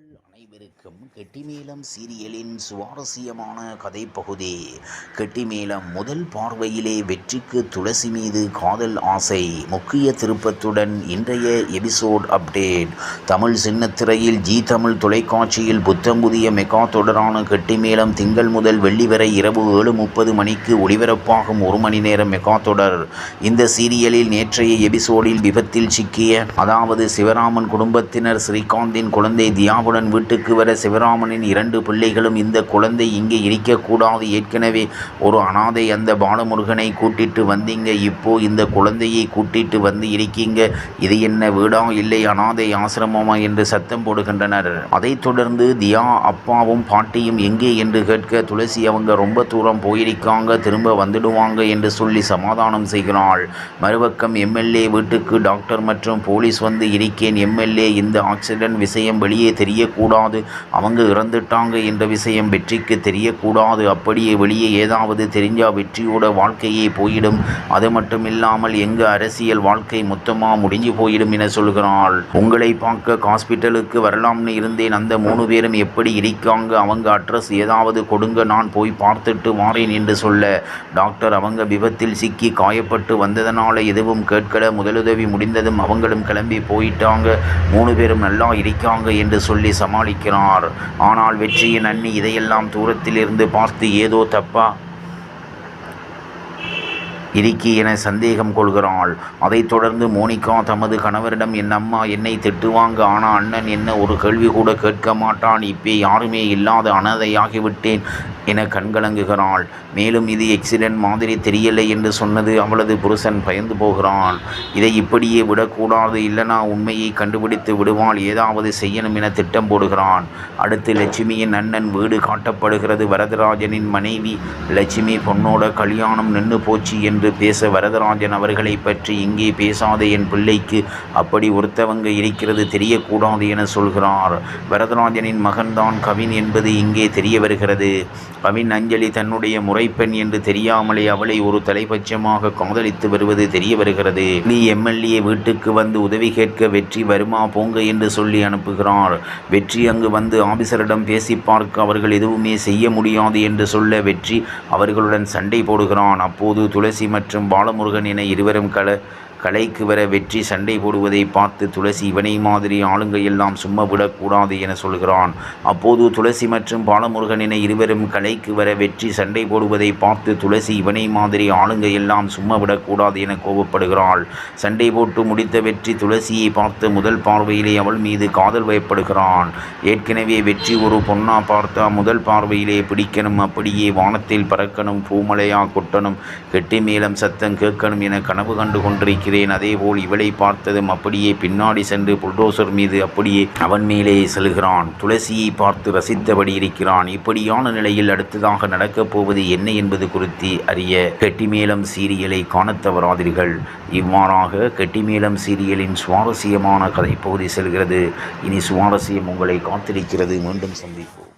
நேயர்கள் அனைவருக்கும் கெட்டிமேளம் சீரியலின் சுவாரஸ்யமான கதைப்பகுதி. கெட்டிமேளம் முதல் பார்வையிலே வெற்றிக்கு துளசி மீது காதல் ஆசை. முக்கிய திருப்பத்துடன் இன்றைய எபிசோட் அப்டேட். தமிழ் சின்னத்திரையில் ஜி தமிழ் தொலைக்காட்சியில் புத்தம் புதிய மெகா தொடரான கெட்டிமேளம் திங்கள் முதல் வெள்ளி வரை இரவு ஏழு முப்பது மணிக்கு ஒளிபரப்பாகும் ஒரு மணி நேரம் மெகா தொடர். இந்த சீரியலில் நேற்றைய எபிசோடில் விபத்தில் சிக்கிய அதாவது சிவராமன் குடும்பத்தினர் ஸ்ரீகாந்தின் குழந்தை அன்புடன் வீட்டுக்கு வர சிவராமனின் இரண்டு பிள்ளைகளும் இந்த குழந்தை இங்கே இருக்கக்கூடாது. ஏற்கனவே ஒரு அனாதை அந்த பாலமுருகனை கூட்டிட்டு வந்தீங்க. இப்போ இந்த குழந்தையை கூட்டிட்டு வந்து இருக்கீங்க. இது என்ன வீடா? இல்லை அனாதை ஆசிரமமா என்று சத்தம் போடுகின்றனர். அதைத் தொடர்ந்து தியா அப்பாவும் பாட்டியும் எங்கே என்று கேட்க துளசி அவங்க ரொம்ப தூரம் போயிருக்காங்க. திரும்ப வந்துடுவாங்க என்று சொல்லி சமாதானம் செய்கிறாள். மறுபக்கம் எம்எல்ஏ வீட்டுக்கு டாக்டர் மற்றும் போலீஸ் வந்து இருக்கேன். எம்எல்ஏ இந்த ஆக்சிடென்ட் விஷயம் வெளியே தெரியக்கூடாது. அவங்க இறந்துட்டாங்க என்ற விஷயம் வெற்றிக்கு தெரியக்கூடாது. அப்படியே வெளியே ஏதாவது தெரிஞ்சால் வெற்றியோட வாழ்க்கையே போயிடும். அது மட்டும் இல்லாமல் எங்கு அரசியல் வாழ்க்கை மொத்தமாக முடிஞ்சு போயிடும் என சொல்கிறாள். உங்களை பார்க்க ஹாஸ்பிட்டலுக்கு வரலாம்னு இருந்தேன். அந்த மூணு பேரும் எப்படி இருக்காங்க? அவங்க அட்ரஸ் ஏதாவது கொடுங்க. நான் போய் பார்த்துட்டு வாரேன் என்று சொல்ல. டாக்டர் அவங்க விபத்தில் சிக்கி காயப்பட்டு வந்ததனால எதுவும் கேட்கல. முதலுதவி முடிந்ததும் அவங்களும் கிளம்பி போயிட்டாங்க. மூணு பேரும் நல்லா இருக்காங்க என்று சொல்லி சமாளிக்கிறார். ஆனால் வெற்றியின் அண்ணி இதையெல்லாம் தூரத்தில் இருந்து பார்த்து ஏதோ தப்பா இருக்கி என சந்தேகம் கொள்கிறாள். அதைத் தொடர்ந்து மோனிகா தமது கணவரிடம் என் அம்மா என்னை திட்டுவாங்க ஆனால் அண்ணன் என்ன ஒரு கேள்வி கூட கேட்க மாட்டான். இப்போ யாருமே இல்லாத அனாதையாகிவிட்டேன் என கண்கலங்குகிறாள். மேலும் இது எக்ஸிடென்ட் மாதிரி தெரியலை என்று சொன்னது அவளது புருஷன் பயந்து போகிறான். இதை இப்படியே விடக்கூடாது. இல்லைனா உண்மையை கண்டுபிடித்து விடுவாள். ஏதாவது செய்யணும் என திட்டம் போடுகிறான். அடுத்து லட்சுமியின் அண்ணன் வீடு காட்டப்படுகிறது. வரதராஜனின் மனைவி லட்சுமி பொண்ணோட கல்யாணம் நின்று போச்சு என்று என்று பேச வரதராஜன் அவர்களை பற்றி இங்கே பேசாத என் பிள்ளைக்கு. அப்படி ஒருத்தவங்க இருக்கிறது தெரியக்கூடாது என சொல்கிறார். வரதராஜனின் மகன்தான் கவின் என்பது இங்கே தெரிய வருகிறது. கவின் அஞ்சலி தன்னுடைய முறைப்பெண் என்று தெரியாமலே அவளை ஒரு தலைபட்சமாக காதலித்து வருவது தெரிய வருகிறது. நீ எம்எல்ஏ வீட்டுக்கு வந்து உதவி கேட்க வெற்றி வருமா போங்க என்று சொல்லி அனுப்புகிறார். வெற்றி அங்கு வந்து ஆபிசரிடம் பேசி பார்க்க அவர்கள் எதுவுமே செய்ய முடியாது என்று சொல்ல வெற்றி அவர்களுடன் சண்டை போடுகிறான். அப்போது துளசி மற்றும் பாலமுருகன் என இருவரும் கல கலைக்கு வர வெற்றி சண்டை போடுவதை பார்த்து துளசி இவனை மாதிரி ஆளுங்க எல்லாம் சும்மா விடக்கூடாது என சொல்கிறான். அப்போது துளசி மற்றும் பாலமுருகன் என இருவரும் கலைக்கு வர வெற்றி சண்டை போடுவதை பார்த்து துளசி இவனை மாதிரி ஆளுங்க எல்லாம் சும்மா விடக்கூடாது என கோபப்படுகிறாள். சண்டை போட்டு முடித்த வெற்றி துளசியை பார்த்து முதல் பார்வையிலே அவள் மீது காதல் வயப்படுகிறான். ஏற்கனவே வெற்றி ஒரு பொண்ணா பார்த்தா முதல் பார்வையிலே பிடிக்கணும் அப்படியே வானத்தில் பறக்கணும் பூமலையா கொட்டணும் கெட்டி மேளம் சத்தம் கேட்கணும் என கனவு கண்டு கொண்டிருக்கிறான் இருக்கிறேன் அதேபோல் இவளை பார்த்ததும் அப்படியே பின்னாடி சென்று புல்டோசர் மீது அப்படியே அவன் மேலே செல்கிறான். துளசியை பார்த்து ரசித்தபடி இருக்கிறான். இப்படியான நிலையில் அடுத்ததாக நடக்கப் போவது என்ன என்பது குறித்து அறிய கெட்டிமேளம் சீரியலை காணத் தவறாதீர்கள் இவ்வாறாக கெட்டிமேளம் சீரியலின் சுவாரஸ்யமான கதை பகுதி செல்கிறது. இனி சுவாரஸ்யம் உங்களை காத்திருக்கிறது. மீண்டும் சந்திப்போம்.